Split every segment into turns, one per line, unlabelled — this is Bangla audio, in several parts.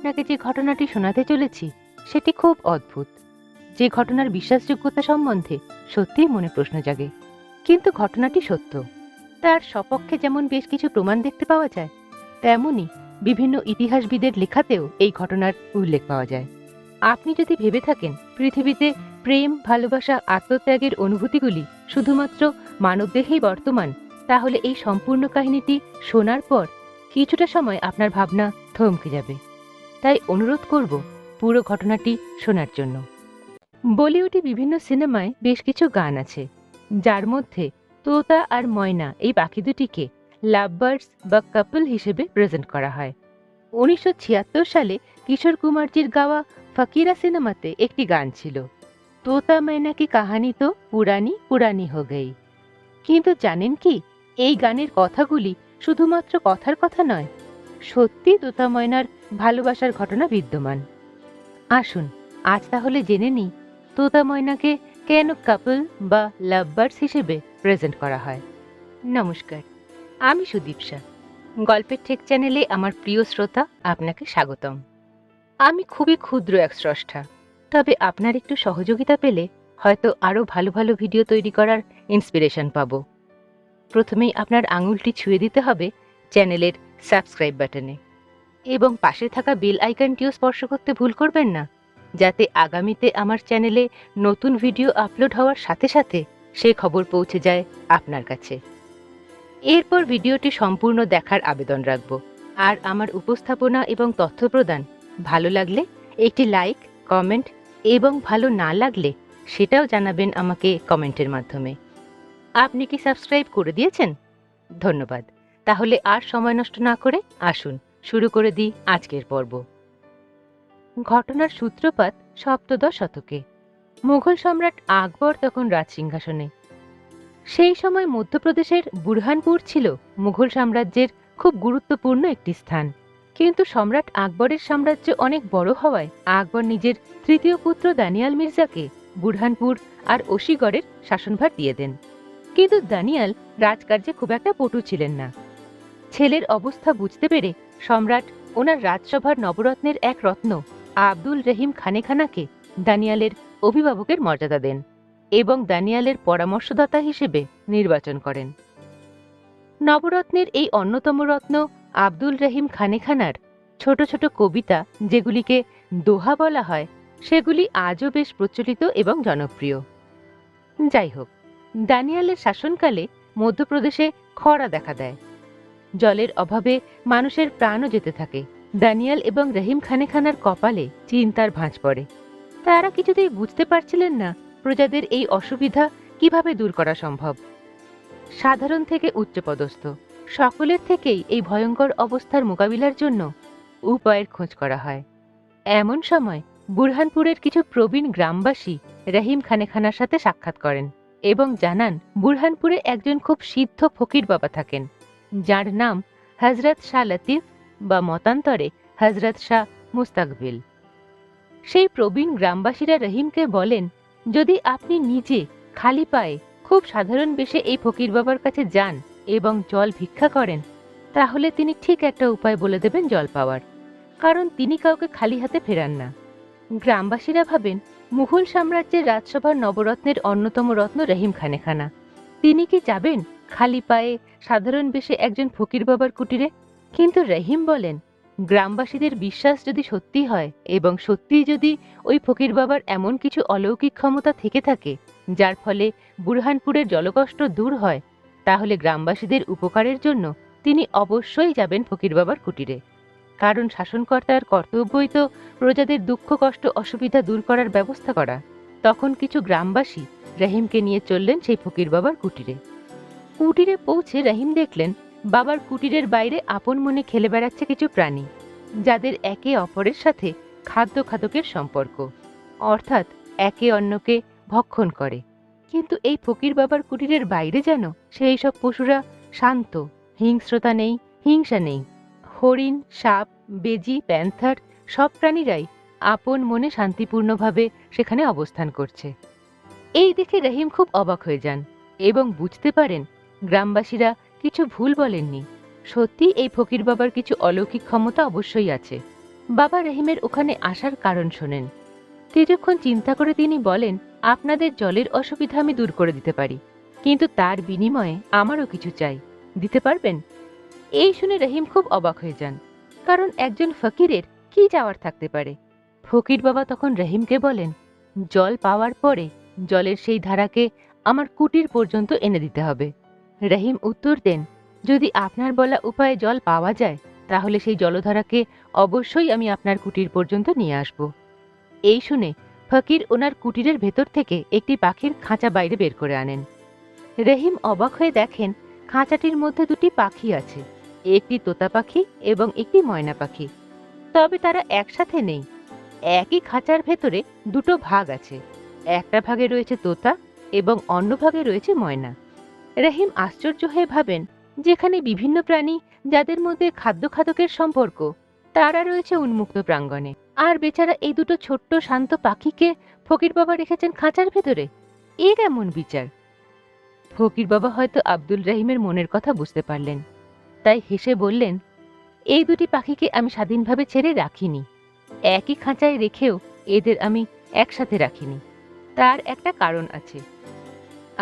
আপনাকে যে ঘটনাটি শোনাতে চলেছি, সেটি খুব অদ্ভুত। যে ঘটনার বিশ্বাসযোগ্যতা সম্বন্ধে সত্যিই মনে প্রশ্ন জাগে। কিন্তু ঘটনাটি সত্য। তার সপক্ষে যেমন বেশ কিছু প্রমাণ দেখতে পাওয়া যায় তেমনই বিভিন্ন ইতিহাসবিদের লেখাতেও এই ঘটনার উল্লেখ পাওয়া যায়। আপনি যদি ভেবে থাকেন, পৃথিবীতে প্রেম, ভালোবাসা, আত্মত্যাগের অনুভূতিগুলি শুধুমাত্র মানবদেহেই বর্তমান, তাহলে এই সম্পূর্ণ কাহিনীটি শোনার পর কিছুটা সময় আপনার ভাবনা থমকে যাবে। তাই অনুরোধ করব পুরো ঘটনাটি শোনার জন্য। বলিউডে বিভিন্ন সিনেমায় বেশ কিছু গান আছে, যার মধ্যে তোতা আর ময়না এই পাখি দুটিকে লাভবার্ডস বা কাপল হিসেবে প্রেজেন্ট করা হয়। উনিশশো ছিয়াত্তর সালে কিশোর কুমারজির গাওয়া ফকিরা সিনেমাতে একটি গান ছিল, তোতা ময়না কি কাহানি তো পুরানি পুরানি হো গই। কিন্তু জানেন কি, এই গানের কথাগুলি শুধুমাত্র কথার কথা নয় সত্যি তোতা ময়নার ভালোবাসার ঘটনা বিদ্যমান। আসুন, আজ তাহলে জেনে নিই, তোতা ময়নাকে কেন কাপল বা লাভবার্ডস হিসেবে প্রেজেন্ট করা হয়। নমস্কার, আমি সুদীপসা। গল্পের ঠেক চ্যানেলে আমার প্রিয় শ্রোতা আপনাকে স্বাগতম। আমি খুবই ক্ষুদ্র এক স্রষ্টা, তবে আপনার একটু সহযোগিতা পেলে হয়তো আরও ভালো ভালো ভিডিও তৈরি করার ইন্সপিরেশন পাবো। প্রথমেই আপনার আঙুলটি ছুঁয়ে দিতে হবে চ্যানেলের সাবস্ক্রাইব বাটনে। এবং পাশে থাকা বেল আইকনটিও স্পর্শ করতে ভুল করবেন না, যাতে আগামীতে আমার চ্যানেলে নতুন ভিডিও আপলোড হওয়ার সাথে সাথে সে খবর পৌঁছে যায় আপনার কাছে। এরপর ভিডিওটি সম্পূর্ণ দেখার আবেদন রাখব। আর আমার উপস্থাপনা এবং তথ্য প্রদান ভালো লাগলে একটি লাইক, কমেন্ট এবং ভালো না লাগলে সেটাও জানাবেন আমাকে কমেন্টের মাধ্যমে। আপনি কি সাবস্ক্রাইব করে দিয়েছেন? ধন্যবাদ। তাহলে আর সময় নষ্ট না করে আসুন, শুরু করে দিই আজকের পর্ব। ঘটনার সূত্রপাত সপ্তদশ শতকে। মুঘল সম্রাট আকবর তখন রাজসিংহাসনে। সেই সময় মধ্যপ্রদেশের বুরহানপুর ছিল মুঘল সাম্রাজ্যের খুব গুরুত্বপূর্ণ একটি স্থান। কিন্তু সম্রাট আকবরের সাম্রাজ্য অনেক বড় হওয়ায় আকবর নিজের তৃতীয় পুত্র দানিয়াল মির্জাকে বুরহানপুর আর ওশিগড়ের শাসনভার দিয়ে দেন। কিন্তু দানিয়াল রাজকার্যে খুব একটা পটু ছিলেন না। ছেলের অবস্থা বুঝতে পেরে সম্রাট ওনার রাজসভার নবরত্নের এক রত্ন, আব্দুল রহিম খানেখানাকে দানিয়ালের অভিভাবকের মর্যাদা দেন এবং দানিয়ালের পরামর্শদাতা হিসেবে নির্বাচন করেন। নবরত্নের এই অন্যতম রত্ন আব্দুল রহিম খানেখানার ছোট ছোট কবিতা যেগুলিকে দোহা বলা হয়, সেগুলি আজও বেশ প্রচলিত এবং জনপ্রিয়। যাই হোক, দানিয়ালের শাসনকালে মধ্যপ্রদেশে খরা দেখা দেয়। জলের অভাবে মানুষের প্রাণও যেতে থাকে। দানিয়াল এবং রহিম খানেখানার কপালে চিন্তার ভাঁজ পড়ে। তারা কিছুতেই বুঝতে পারছিলেন না প্রজাদের এই অসুবিধা কীভাবে দূর করা সম্ভব। সাধারণ থেকে উচ্চপদস্থ, সকলের থেকেই এই ভয়ঙ্কর অবস্থার মোকাবিলার জন্য উপায়ের খোঁজ করা হয়। এমন সময় বুরহানপুরের কিছু প্রবীণ গ্রামবাসী রহিম খানেখানার সাথে সাক্ষাৎ করেন এবং জানান, বুরহানপুরে একজন খুব সিদ্ধ ফকির বাবা থাকেন। যার নাম হজরত শাহ লতিফ বা মতান্তরে হজরত শাহ মুস্তাকবিল। সেই প্রবীণ গ্রামবাসীরা রহিমকে বলেন, যদি আপনি নিজে খালি পায়ে খুব সাধারণ বেশে এই ফকির বাবার কাছে যান এবং জল ভিক্ষা করেন, তাহলে তিনি ঠিক একটা উপায় বলে দেবেন জল পাওয়ার। কারণ তিনি কাউকে খালি হাতে ফেরান না। গ্রামবাসীরা ভাবেন, মুঘল সাম্রাজ্যের রাজসভার নবরত্নের অন্যতম রত্ন রহিম খানেখানা। তিনি কি যাবেন খালি পায়ে সাধারণ বেশে একজন ফকির বাবার কুটিরে। কিন্তু রহিম বলেন, গ্রামবাসীদের বিশ্বাস যদি সত্যি হয় এবং সত্যিই যদি ওই ফকির বাবার এমন কিছু অলৌকিক ক্ষমতা থেকে থাকে, যার ফলে বুরহানপুরের জলকষ্ট দূর হয়, তাহলে গ্রামবাসীদের উপকারের জন্য তিনি অবশ্যই যাবেন ফকির বাবার কুটিরে। কারণ শাসনকর্তার কর্তব্যই তো প্রজাদের দুঃখ, কষ্ট, অসুবিধা দূর করার ব্যবস্থা করা। তখন কিছু গ্রামবাসী রহিমকে নিয়ে চললেন সেই ফকির বাবার কুটিরে। কুটিরে পৌঁছে রহিম দেখলেন, বাবার কুটিরের বাইরে আপন মনে খেলে বেড়াচ্ছে কিছু প্রাণী, যাদের একে অপরের সাথে খাদ্য খাদকের সম্পর্ক, অর্থাৎ একে অন্যকে ভক্ষণ করে। কিন্তু এই ফকির বাবার কুটিরের বাইরে যেন সেই সব পশুরা শান্ত, হিংস্রতা নেই, হিংসা নেই। হরিণ, সাপ, বেজি, প্যান্থার সব প্রাণীরাই আপন মনে শান্তিপূর্ণভাবে সেখানে অবস্থান করছে। এই দেখে রহিম খুব অবাক হয়ে যান এবং বুঝতে পারেন গ্রামবাসীরা কিছু ভুল বলেননি। সত্যি এই ফকির বাবার কিছু অলৌকিক ক্ষমতা অবশ্যই আছে। বাবা রহিমের ওখানে আসার কারণ শোনেন। কিছুক্ষণ চিন্তা করে তিনি বলেন, আপনাদের জলের অসুবিধা আমি দূর করে দিতে পারি। কিন্তু তার বিনিময়ে আমারও কিছু চাই। দিতে পারবেন? এই শুনে রহিম খুব অবাক হয়ে যান। কারণ একজন ফকিরের কি যাওয়ার থাকতে পারে? ফকির বাবা তখন রহিমকে বলেন, জল পাওয়ার পরে জলের সেই ধারাকে আমার কুটির পর্যন্ত এনে দিতে হবে। রহিম উত্তর দেন, যদি আপনার বলা উপায়ে জল পাওয়া যায়, তাহলে সেই জলধারাকে অবশ্যই আমি আপনার কুটির পর্যন্ত নিয়ে আসব এই শুনে ফকির ওনার কুটিরের ভেতর থেকে একটি পাখির খাঁচা বাইরে বের করে আনেন। রহিম অবাক হয়ে দেখেন খাঁচাটির মধ্যে দুটি পাখি আছে, একটি তোতা পাখি এবং একটি ময়না পাখি। তবে তারা একসাথে নেই। একই খাঁচার ভেতরে দুটো ভাগ আছে, একটা ভাগে রয়েছে তোতা এবং অন্য ভাগে রয়েছে ময়না। রহিম আশ্চর্য হয়ে ভাবেন, যেখানে বিভিন্ন প্রাণী যাদের মধ্যে খাদ্য খাদকের সম্পর্ক, তারা রয়েছে উন্মুক্ত প্রাঙ্গণে। আর বেচারা এই দুটো ছোট্ট শান্ত পাখিকে ফকির বাবা রেখেছেন খাঁচার ভেতরে? এ কেমন বিচার? ফকির বাবা হয়তো আব্দুল রহিমের মনের কথা বুঝতে পারলেন। তাই হেসে বললেন, এই দুটি পাখিকে আমি স্বাধীনভাবে ছেড়ে রাখিনি। একই খাঁচায় রেখেও এদের আমি একসাথে রাখিনি। তার একটা কারণ আছে।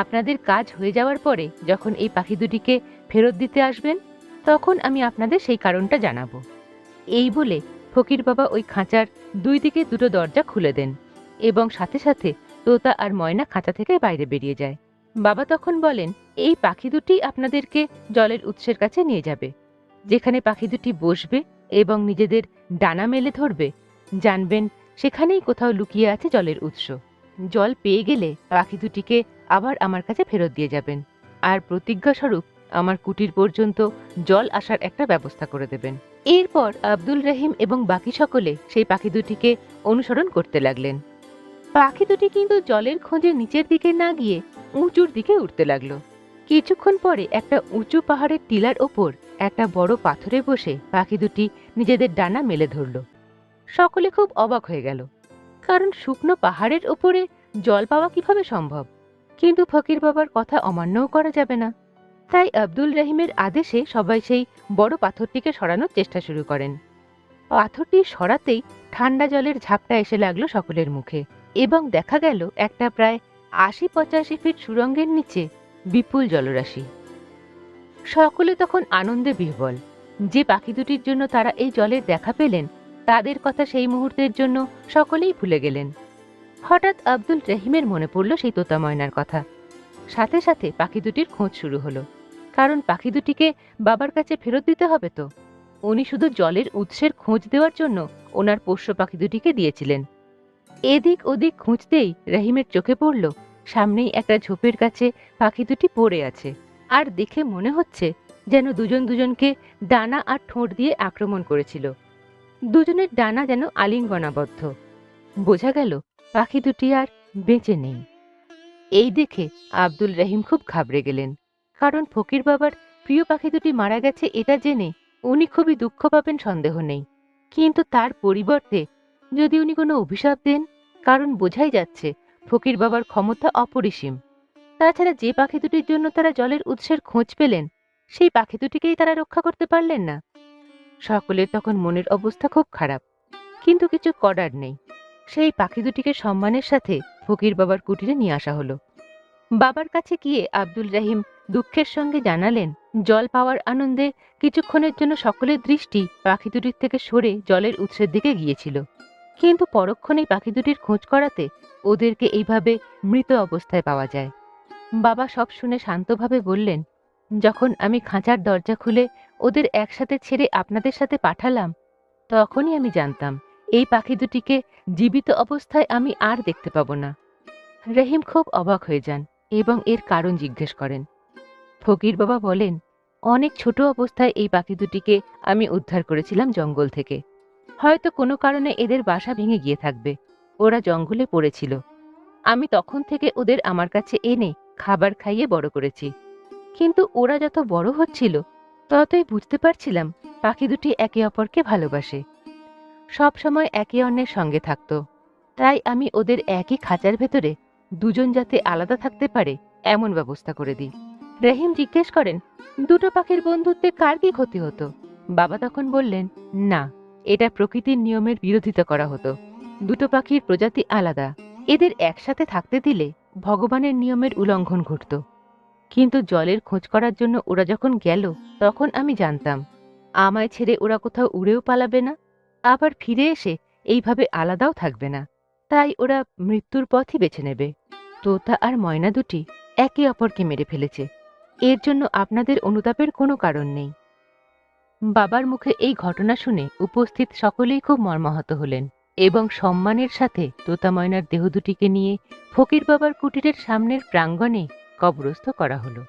আপনাদের কাজ হয়ে যাওয়ার পরে যখন এই পাখি দুটিকে ফেরত দিতে আসবেন, তখন আমি আপনাদের সেই কারণটা জানাব। এই বলে ফকির বাবা ওই খাঁচার দুই দিকে দুটো দরজা খুলে দেন এবং সাথে সাথে তোতা আর ময়না খাঁচা থেকে বাইরে বেরিয়ে যায়। বাবা তখন বলেন, এই পাখি দুটি আপনাদেরকে জলের উৎসের কাছে নিয়ে যাবে। যেখানে পাখি দুটি বসবে এবং নিজেদের ডানা মেলে ধরবে, জানবেন সেখানেই কোথাও লুকিয়ে আছে জলের উৎস। জল পেয়ে গেলে পাখি দুটিকে আবার আমার কাছে ফেরত দিয়ে যাবেন। আর প্রতিজ্ঞাস্বরূপ আমার কুটির পর্যন্ত জল আসার একটা ব্যবস্থা করে দেবেন। এরপর আব্দুল রহিম এবং বাকি সকলে সেই পাখি দুটিকে অনুসরণ করতে লাগলেন। পাখি দুটি কিন্তু জলের খোঁজে নিচের দিকে না গিয়ে উঁচুর দিকে উঠতে লাগল। কিছুক্ষণ পরে একটা উঁচু পাহাড়ের টিলার ওপর একটা বড় পাথরে বসে পাখি দুটি নিজেদের ডানা মেলে ধরল। সকলে খুব অবাক হয়ে গেল। কারণ শুকনো পাহাড়ের ওপরে জল পাওয়া কীভাবে সম্ভব? কিন্তু ফকির বাবার কথা অমান্যও করা যাবে না। তাই আব্দুল রহিমের আদেশে সবাই সেই বড় পাথরটিকে সরানোর চেষ্টা শুরু করেন। পাথরটি সরাতেই ঠান্ডা জলের ঝাপটা এসে লাগল সকলের মুখে এবং দেখা গেল একটা প্রায় আশি পঁচাশি ফিট সুরঙ্গের নিচে বিপুল জলরাশি। সকলে তখন আনন্দে বিহ্বল। যে পাখি দুটির জন্য তারা এই জলের দেখা পেলেন, তাদের কথা সেই মুহূর্তের জন্য সকলেই ভুলে গেলেন। হঠাৎ আব্দুল রহিমের মনে পড়ল সেই তোতা ময়নার কথা। সাথে সাথে পাখি দুটির খোঁজ শুরু হলো। কারণ পাখি দুটিকে বাবার কাছে ফেরত দিতে হবে তো। উনি শুধু জলের উৎসের খোঁজ দেওয়ার জন্য ওনার পোষ্য পাখি দুটিকে দিয়েছিলেন। এদিক ওদিক খুঁজতেই রহিমের চোখে পড়ল, সামনেই একটা ঝোপের কাছে পাখি দুটি পড়ে আছে। আর দেখে মনে হচ্ছে যেন দুজন দুজনকে ডানা আর ঠোঁট দিয়ে আক্রমণ করেছিল। দুজনের ডানা যেন আলিঙ্গনাবদ্ধ। বোঝা গেল পাখি দুটি আর বেঁচে নেই। এই দেখে আব্দুল রহিম খুব ঘাবড়ে গেলেন, কারণ ফকির বাবার প্রিয় পাখি দুটি মারা গেছে এটা জেনে উনি খুবই দুঃখ পাবেন, সন্দেহ নেই। কিন্তু তার পরিবর্তে যদি উনি কোনো অভিশাপ দেন, কারণ বোঝাই যাচ্ছে ফকির বাবার ক্ষমতা অপরিসীম। তাছাড়া যে পাখি দুটির জন্য তারা জলের উৎসের খোঁজ পেলেন, সেই পাখি দুটিকেই তারা রক্ষা করতে পারলেন না। সকলের তখন মনের অবস্থা খুব খারাপ, কিন্তু কিছু করার নেই। সেই পাখি দুটিকে সম্মানের সাথে ফকির বাবার কুটিরে নিয়ে আসা হলো। বাবার কাছে গিয়ে আব্দুল রাহিম দুঃখের সঙ্গে জানালেন, জল পাওয়ার আনন্দে কিছুক্ষণের জন্য সকলের দৃষ্টি পাখি দুটির থেকে সরে জলের উৎসের দিকে গিয়েছিল। কিন্তু পরক্ষণেই পাখি দুটির খোঁজ করাতে ওদেরকে এইভাবে মৃত অবস্থায় পাওয়া যায়। বাবা সব শুনে শান্তভাবে বললেন, যখন আমি খাঁচার দরজা খুলে ওদের একসাথে ছেড়ে আপনাদের সাথে পাঠালাম, তখনই আমি জানতাম এই পাখি দুটিকে জীবিত অবস্থায় আমি আর দেখতে পাবো না। রহিম খুব অবাক হয়ে যান এবং এর কারণ জিজ্ঞেস করেন। ফকির বাবা বলেন, অনেক ছোট অবস্থায় এই পাখি দুটিকে আমি উদ্ধার করেছিলাম জঙ্গল থেকে। হয়তো কোনো কারণে এদের বাসা ভেঙে গিয়ে থাকবে। ওরা জঙ্গলে পড়েছিল। আমি তখন থেকে ওদের আমার কাছে এনে খাবার খাইয়ে বড় করেছি। কিন্তু ওরা যত বড় হচ্ছিল, ততই বুঝতে পারছিলাম পাখি দুটি একে অপরকে ভালোবাসে। সব সময় একে অন্যের সঙ্গে থাকত। তাই আমি ওদের একই খাঁচার ভেতরে দুজন যাতে আলাদা থাকতে পারে, এমন ব্যবস্থা করে দিই। রহিম জিজ্ঞেস করেন, দুটো পাখির বন্ধুত্বে কার কি ক্ষতি হতো? বাবা তখন বললেন, না, এটা প্রকৃতির নিয়মের বিরোধিতা করা হতো। দুটো পাখির প্রজাতি আলাদা। এদের একসাথে থাকতে দিলে ভগবানের নিয়মের উল্লঙ্ঘন ঘটত। কিন্তু জলের খোঁজ করার জন্য ওরা যখন গেল, তখন আমি জানতাম, আমায় ছেড়ে ওরা কোথাও উড়েও পালাবে না। আবার ফিরে এসে এইভাবে আলাদাও থাকবে না। তাই ওরা মৃত্যুর পথই বেছে নেবে। তোতা আর ময়না দুটি একে অপরকে মেরে ফেলেছে। এর জন্য আপনাদের অনুতাপের কোনো কারণ নেই। বাবার মুখে এই ঘটনা শুনে উপস্থিত সকলেই খুব মর্মাহত হলেন এবং সম্মানের সাথে তোতা ময়নার দেহ দুটিকে নিয়ে ফকির বাবার কুটিরের সামনের প্রাঙ্গণে কবরস্থ করা হলো।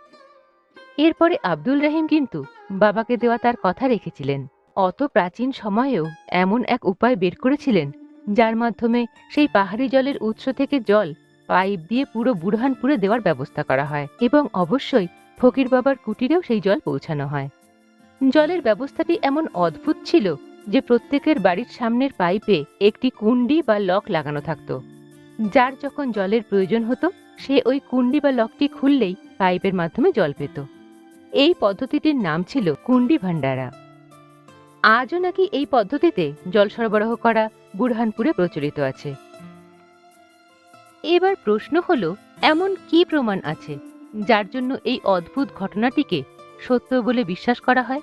এরপরে আব্দুল রহিম কিন্তু বাবাকে দেওয়া তার কথা রেখেছিলেন। অত প্রাচীন সময়েও এমন এক উপায় বের করেছিলেন, যার মাধ্যমে সেই পাহাড়ি জলের উৎস থেকে জল পাইপ দিয়ে পুরো বুরহানপুরে দেওয়ার ব্যবস্থা করা হয় এবং অবশ্যই ফকির বাবার কুটিরেও সেই জল পৌঁছানো হয়। জলের ব্যবস্থাটি এমন অদ্ভুত ছিল যে প্রত্যেকের বাড়ির সামনের পাইপে একটি কুণ্ডি বা লক লাগানো থাকতো, যার যখন জলের প্রয়োজন হতো, সে ওই কুণ্ডি বা লকটি খুললেই পাইপের মাধ্যমে জল পেত। এই পদ্ধতিটির নাম ছিল কুণ্ডি ভান্ডারা আজও নাকি এই পদ্ধতিতে জল সরবরাহ করা বুরহানপুরে প্রচলিত আছে। এবার প্রশ্ন হলো, এমন কি প্রমাণ আছে যার জন্য এই অদ্ভুত ঘটনাটিকে সত্য বলে বিশ্বাস করা হয়?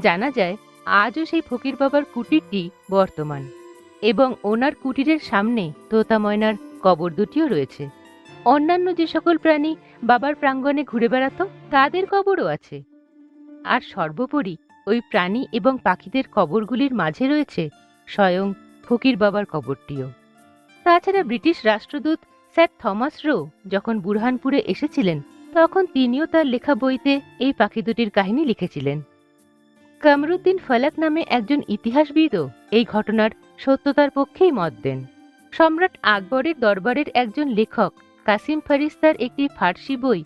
জানা যায়, আজও সেই ফকির বাবার কুটিরটি বর্তমান এবং ওনার কুটিরের সামনে তোতা ময়নার কবর দুটিও রয়েছে। অন্যান্য যে সকল প্রাণী বাবার প্রাঙ্গণে ঘুরে বেড়াতো, তাদের কবরও আছে। আর সর্বোপরি ওই প্রাণী এবং পাখিদের কবরগুলির মাঝে রয়েছে স্বয়ং ফকির বাবার কবরটিও। তাছাড়া ব্রিটিশ রাষ্ট্রদূত স্যার থমাস রো যখন বুরহানপুরে এসেছিলেন, তখন তিনিও তার লেখা বইতে এই পাখি দুটির কাহিনী লিখেছিলেন। কামরুদ্দিন ফলাক নামে একজন ইতিহাসবিদও এই ঘটনার সত্যতার পক্ষেই মত দেন। সম্রাট আকবরের দরবারের একজন লেখক কাসিম ফারিস্তার একটি ফার্সি বই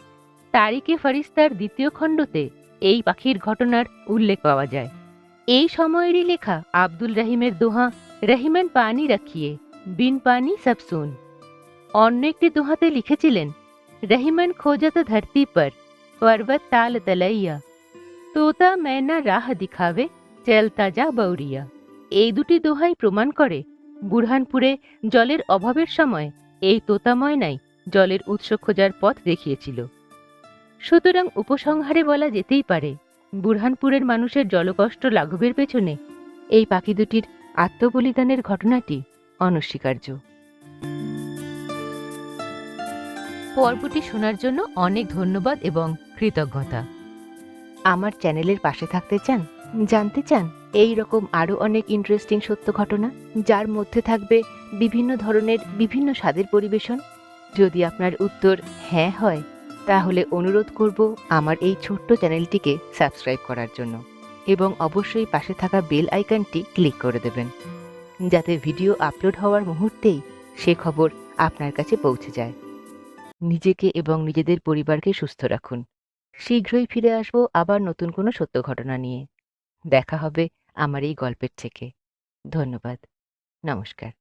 তারিকে ফারিস্তার দ্বিতীয় খণ্ডতে এই পাখির ঘটনার উল্লেখ পাওয়া যায়। এই সময়েরই লেখা আব্দুল রহিমের দোহা রহিমান পানি রাখিয়ে, বিন পানি সবসুন অন্য একটি দোহাতে লিখেছিলেন রহিমান খোজাত ধরতি পর, পর্বত তাল তলাইয়া, তোতা मैना রাহ দিখাবে, চেলতা যা বৌরিয়া। এই দুটি দোহাই প্রমাণ করে, বুরহানপুরে জলের অভাবের সময় এই তোতা ময়নাই জলের উৎস খোঁজার পথ দেখিয়েছিল। সুতরাং উপসংহারে বলা যেতেই পারে, বুরহানপুরের মানুষের জলকষ্ট লাঘবের পেছনে এই পাখি দুটির আত্মবলিদানের ঘটনাটি অনস্বীকার্য। পর্বটি শোনার জন্য অনেক ধন্যবাদ এবং কৃতজ্ঞতা। আমার চ্যানেলের পাশে থাকতে চান, জানতে চান এই রকম আরও অনেক ইন্টারেস্টিং সত্য ঘটনা, যার মধ্যে থাকবে বিভিন্ন ধরনের বিভিন্ন স্বাদের পরিবেশন, যদি আপনার উত্তর হ্যাঁ হয় তাহলে অনুরোধ করব আমার এই ছোট্ট চ্যানেলটিকে সাবস্ক্রাইব করার জন্য। এবং অবশ্যই পাশে থাকা বেল আইকনটি ক্লিক করে দেবেন, যাতে ভিডিও আপলোড হওয়ার মুহূর্তেই সে খবর আপনার কাছে পৌঁছে যায়। নিজেকে এবং নিজেদের পরিবারকে সুস্থ রাখুন। শীঘ্রই ফিরে আসব আবার নতুন কোনো সত্য ঘটনা নিয়ে। দেখা হবে আমার এই গল্পের থেকে। ধন্যবাদ। নমস্কার।